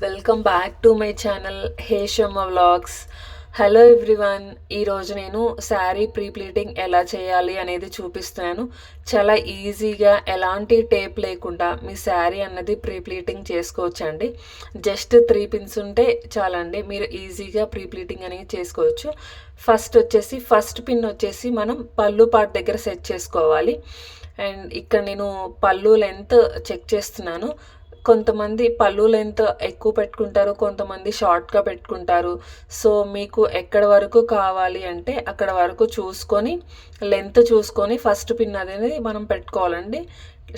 Welcome back to my channel Heshamma vlogs hello everyone ఈరోజు నేను sari pre pleating ఎలా చేయాలి అనేది చూపిస్తున్నాను. చాలా ఈజీగా ఎలాంటి టేప్ లేకుండా మీ శారీ అన్నది ప్రీ ప్లీటింగ్ చేసుకోవచ్చండి. జస్ట్ త్రీ పిన్స్ ఉంటే చాలండి. మీరు ఈజీగా ప్రీ ప్లీటింగ్ అనేది చేసుకోవచ్చు. ఫస్ట్ వచ్చేసి ఫస్ట్ పిన్ వచ్చేసి మనం పళ్ళు పాటు దగ్గర సెట్ చేసుకోవాలి. అండ్ ఇక్కడ నేను పళ్ళు లెంత్ చెక్ చేస్తున్నాను. కొంతమంది పళ్ళు లెంత్ ఎక్కువ పెట్టుకుంటారు కొంతమంది షార్ట్గా పెట్టుకుంటారు. సో మీకు ఎక్కడ వరకు కావాలి అంటే అక్కడ వరకు చూసుకొని లెంత్ చూసుకొని ఫస్ట్ పిన్ అనేది మనం పెట్టుకోవాలండి.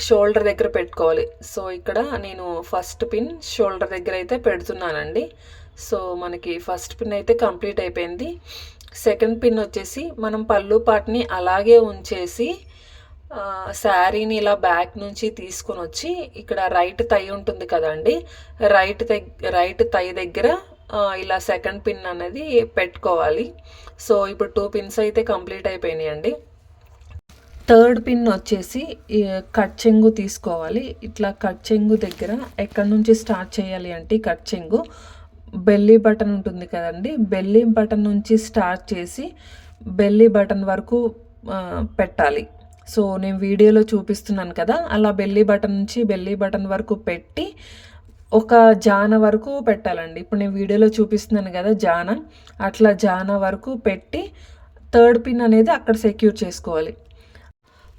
షోల్డర్ దగ్గర పెట్టుకోవాలి. సో ఇక్కడ నేను ఫస్ట్ పిన్ షోల్డర్ దగ్గర అయితే పెడుతున్నానండి. సో మనకి ఫస్ట్ పిన్ అయితే కంప్లీట్ అయిపోయింది. సెకండ్ పిన్ వచ్చేసి మనం పళ్ళు పాటిని అలాగే ఉంచేసి శారీని ఇలా బ్యాక్ నుంచి తీసుకొని వచ్చి ఇక్కడ రైట్ తై ఉంటుంది కదండి. రైట్ రైట్ తై దగ్గర ఇలా సెకండ్ పిన్ అనేది పెట్టుకోవాలి. సో ఇప్పుడు టూ పిన్స్ అయితే కంప్లీట్ అయిపోయినాయండి. థర్డ్ పిన్ వచ్చేసి కట్ చెంగు తీసుకోవాలి. ఇట్లా కట్ చెంగు దగ్గర ఎక్కడి నుంచి స్టార్ట్ చేయాలి అంటే కట్ చెంగు. బెల్లీ బటన్ ఉంటుంది కదండి. బెల్లీ బటన్ నుంచి స్టార్ట్ చేసి బెల్లీ బటన్ వరకు పెట్టాలి. సో నేను వీడియోలో చూపిస్తున్నాను కదా అలా బెల్లీ బటన్ నుంచి బెల్లీ బటన్ వరకు పెట్టి ఒక జాన వరకు పెట్టాలండి. ఇప్పుడు నేను వీడియోలో చూపిస్తున్నాను కదా జాన అట్లా జాన వరకు పెట్టి థర్డ్ పిన్ అనేది అక్కడ సెక్యూర్ చేసుకోవాలి.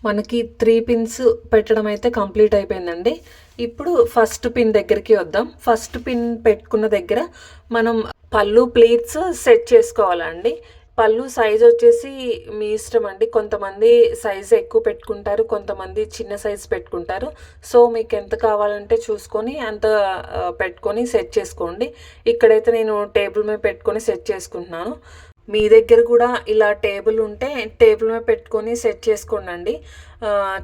మనకి త్రీ పిన్స్ పెట్టడం అయితే కంప్లీట్ అయిపోయిందండి. ఇప్పుడు ఫస్ట్ పిన్ దగ్గరికి వద్దాం. ఫస్ట్ పిన్ పెట్టుకున్న దగ్గర మనం పళ్ళు ప్లేట్స్ సెట్ చేసుకోవాలండి. పళ్ళు సైజ్ వచ్చేసి మీ ఇష్టం అండి. కొంతమంది సైజ్ ఎక్కువ పెట్టుకుంటారు కొంతమంది చిన్న సైజ్ పెట్టుకుంటారు. సో మీకు ఎంత కావాలంటే చూసుకొని అంత పెట్టుకొని సెట్ చేసుకోండి. ఇక్కడైతే నేను టేబుల్ మీద పెట్టుకొని సెట్ చేసుకుంటున్నాను. మీ దగ్గర కూడా ఇలా టేబుల్ ఉంటే టేబుల్ మీద పెట్టుకొని సెట్ చేసుకోండి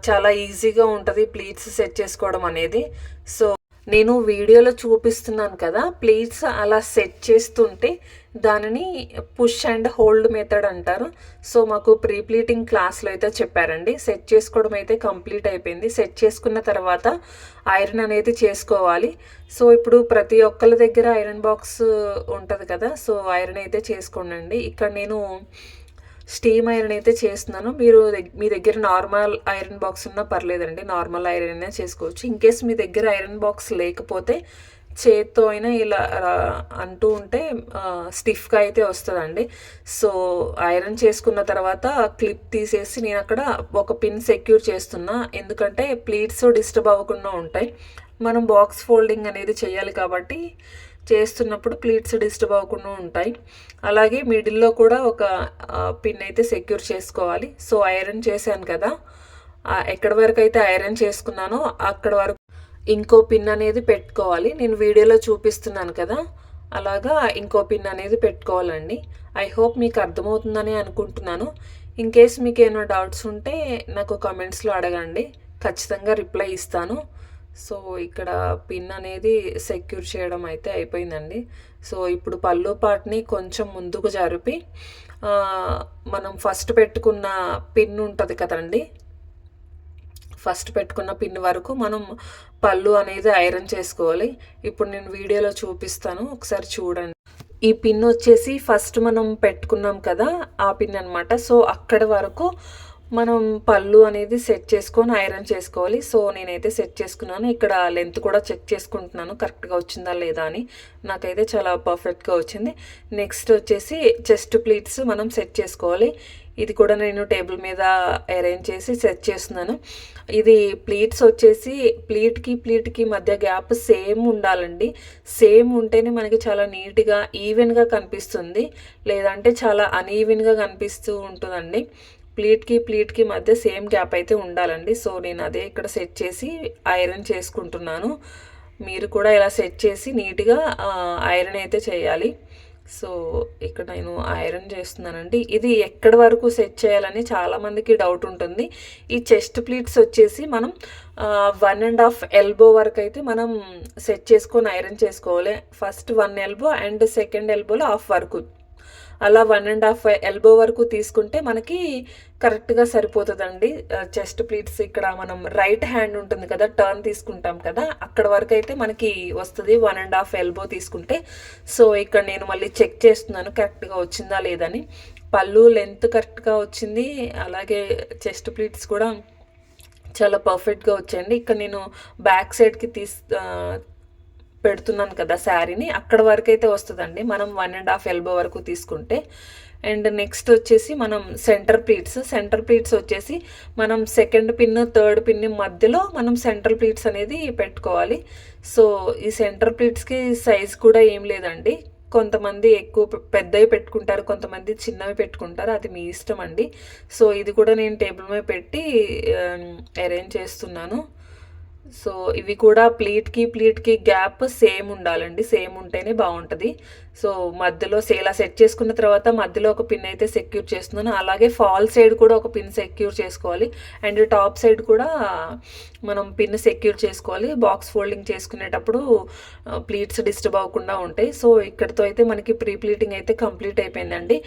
చాలా ఈజీగా ఉంటుంది ప్లీట్స్ సెట్ చేసుకోవడం అనేది. సో నేను వీడియోలో చూపిస్తున్నాను కదా ప్లీట్స్ అలా సెట్ చేస్తుంటే దానిని పుష్ అండ్ హోల్డ్ మెథడ్ అంటారు. సో మాకు ప్రీ ప్లీటింగ్ క్లాస్లో అయితే చెప్పారండి. సెట్ చేసుకోవడం అయితే కంప్లీట్ అయిపోయింది. సెట్ చేసుకున్న తర్వాత ఐరన్ అనేది చేసుకోవాలి. సో ఇప్పుడు ప్రతి ఒక్కరి దగ్గర ఐరన్ బాక్స్ ఉంటుంది కదా సో ఐరన్ అయితే చేసుకోండి ఇక్కడ నేను స్టీమ్ ఐరన్ అయితే చేస్తున్నాను. మీరు మీ దగ్గర నార్మల్ ఐరన్ బాక్స్ ఉన్నా పర్లేదండి. నార్మల్ ఐరన్ అయినా చేసుకోవచ్చు. ఇన్ కేస్ మీ దగ్గర ఐరన్ బాక్స్ లేకపోతే చేత్తో అయినా ఇలా అంటూ ఉంటే స్టిఫ్గా అయితే వస్తుందండి. సో ఐరన్ చేసుకున్న తర్వాత క్లిప్ తీసేసి నేను అక్కడ ఒక పిన్ సెక్యూర్ చేస్తున్నా. ఎందుకంటే ప్లీట్స్ డిస్టర్బ్ అవ్వకుండా ఉంటాయి. మనం బాక్స్ ఫోల్డింగ్ అనేది చేయాలి కాబట్టి చేస్తున్నప్పుడు ప్లీట్స్ డిస్టర్బ్ అవ్వకుండా ఉంటాయి. అలాగే మిడిల్లో కూడా ఒక పిన్ అయితే సెక్యూర్ చేసుకోవాలి. సో ఐరన్ చేశాను కదా. ఎక్కడి వరకు అయితే ఐరన్ చేసుకున్నానో అక్కడ వరకు ఇంకో పిన్ అనేది పెట్టుకోవాలి. నేను వీడియోలో చూపిస్తున్నాను కదా. అలాగా ఇంకో పిన్ అనేది పెట్టుకోవాలండి. ఐ హోప్ మీకు అర్థమవుతుందని అనుకుంటున్నాను. ఇన్ కేస్ మీకు ఏమైనా డౌట్స్ ఉంటే నాకు కమెంట్స్లో అడగండి. ఖచ్చితంగా రిప్లై ఇస్తాను. సో ఇక్కడ పిన్ అనేది సెక్యూర్ చేయడం అయితే అయిపోయిందండి. సో ఇప్పుడు పళ్ళు పాట్ని కొంచెం ముందుకు జరిపి మనం ఫస్ట్ పెట్టుకున్న పిన్ ఉంటుంది కదండి. ఫస్ట్ పెట్టుకున్న పిన్ వరకు మనం పళ్ళు అనేది ఐరన్ చేసుకోవాలి. ఇప్పుడు నేను వీడియోలో చూపిస్తాను ఒకసారి చూడండి. ఈ పిన్ వచ్చేసి ఫస్ట్ మనం పెట్టుకున్నాం కదా ఆ పిన్ అనమాట సో అక్కడ వరకు మనం పళ్ళు అనేది సెట్ చేసుకొని ఐరన్ చేసుకోవాలి. సో నేనైతే సెట్ చేసుకున్నాను. ఇక్కడ లెంత్ కూడా చెక్ చేసుకుంటున్నాను. కరెక్ట్గా వచ్చిందా లేదా అని. నాకైతే చాలా పర్ఫెక్ట్గా వచ్చింది. నెక్స్ట్ వచ్చేసి చెస్ట్ ప్లీట్స్ మనం సెట్ చేసుకోవాలి. ఇది కూడా నేను టేబుల్ మీద అరేంజ్ చేసి సెట్ చేస్తున్నాను. ఇది ప్లీట్స్ వచ్చేసి ప్లీట్కి ప్లీట్కి మధ్య గ్యాప్ సేమ్ ఉండాలండి. సేమ్ ఉంటేనే మనకి చాలా నీట్గా ఈవెన్గా కనిపిస్తుంది. లేదంటే చాలా అన్ఈవెన్గా కనిపిస్తూ ఉంటుందండి. ప్లీట్కి ప్లీట్కి మధ్య సేమ్ గ్యాప్ అయితే ఉండాలండి. సో నేను అదే ఇక్కడ సెట్ చేసి ఐరన్ చేసుకుంటున్నాను. మీరు కూడా ఇలా సెట్ చేసి నీట్గా ఐరన్ అయితే చేయాలి. సో ఇక్కడ నేను ఐరన్ చేస్తున్నానండి. ఇది ఎక్కడి వరకు సెట్ చేయాలని చాలామందికి డౌట్ ఉంటుంది. ఈ చెస్ట్ ప్లీట్స్ వచ్చేసి మనం వన్ అండ్ హాఫ్ ఎల్బో వరకు అయితే మనం సెట్ చేసుకొని ఐరన్ చేసుకోవాలి. First one elbow and second ఎల్బోలో half వరకు. అలా వన్ అండ్ హాఫ్ ఎల్బో వరకు తీసుకుంటే మనకి కరెక్ట్గా సరిపోతుందండి. చెస్ట్ ప్లీట్స్ ఇక్కడ మనం రైట్ హ్యాండ్ ఉంటుంది కదా టర్న్ తీసుకుంటాం కదా అక్కడ వరకు అయితే మనకి వస్తుంది వన్ అండ్ హాఫ్ ఎల్బో తీసుకుంటే. సో ఇక్కడ నేను మళ్ళీ చెక్ చేస్తున్నాను కరెక్ట్గా వచ్చిందా లేదని పళ్ళు లెంత్ కరెక్ట్గా వచ్చింది అలాగే చెస్ట్ ప్లీట్స్ కూడా చాలా పర్ఫెక్ట్గా వచ్చాయండి. ఇక్కడ నేను బ్యాక్ సైడ్కి తీస్ పెడుతున్నాను కదా శారీని అక్కడ వరకు అయితే వస్తుందండి. మనం వన్ అండ్ హాఫ్ ఎల్బో వరకు తీసుకుంటే. అండ్ నెక్స్ట్ వచ్చేసి మనం సెంటర్ ప్లీట్స్ సెంటర్ ప్లీట్స్ వచ్చేసి మనం సెకండ్ పిన్ థర్డ్ పిన్ మధ్యలో మనం సెంటర్ ప్లీట్స్ అనేది పెట్టుకోవాలి. సో ఈ సెంటర్ ప్లీట్స్కి సైజ్ కూడా ఏం లేదండి. కొంతమంది ఎక్కువ పెద్దవి పెట్టుకుంటారు కొంతమంది చిన్నవి పెట్టుకుంటారు. అది మీ ఇష్టం అండి. సో ఇది కూడా నేను టేబుల్ మీద పెట్టి అరేంజ్ చేస్తున్నాను. సో ఇవి కూడా ప్లీట్కి ప్లీట్కి గ్యాప్ సేమ్ ఉండాలండి. సేమ్ ఉంటేనే బాగుంటుంది సో మధ్యలో ఇలా సెట్ చేసుకున్న తర్వాత మధ్యలో ఒక పిన్ అయితే సెక్యూర్ చేస్తున్నాను. అలాగే ఫాల్ సైడ్ కూడా ఒక పిన్ సెక్యూర్ చేసుకోవాలి. అండ్ టాప్ సైడ్ కూడా మనం పిన్ సెక్యూర్ చేసుకోవాలి. బాక్స్ ఫోల్డింగ్ చేసుకునేటప్పుడు ప్లీట్స్ డిస్టర్బ్ అవ్వకుండా ఉంటాయి. సో ఇక్కడితో అయితే మనకి ప్రీ ప్లీటింగ్ అయితే కంప్లీట్ అయిపోయిందండి.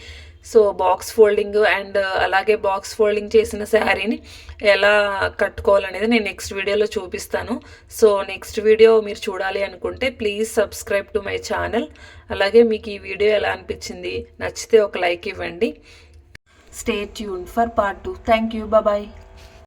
So box folding and uh, అలాగే బాక్స్ ఫోల్డింగ్ చేసిన శారీని ఎలా కట్టుకోవాలనేది నేను నెక్స్ట్ వీడియోలో చూపిస్తాను. సో నెక్స్ట్ వీడియో మీరు చూడాలి అనుకుంటే please subscribe to my channel. అలాగే మీకు ఈ వీడియో ఎలా అనిపించింది నచ్చితే ఒక లైక్ ఇవ్వండి. Stay tune for part two thank you bye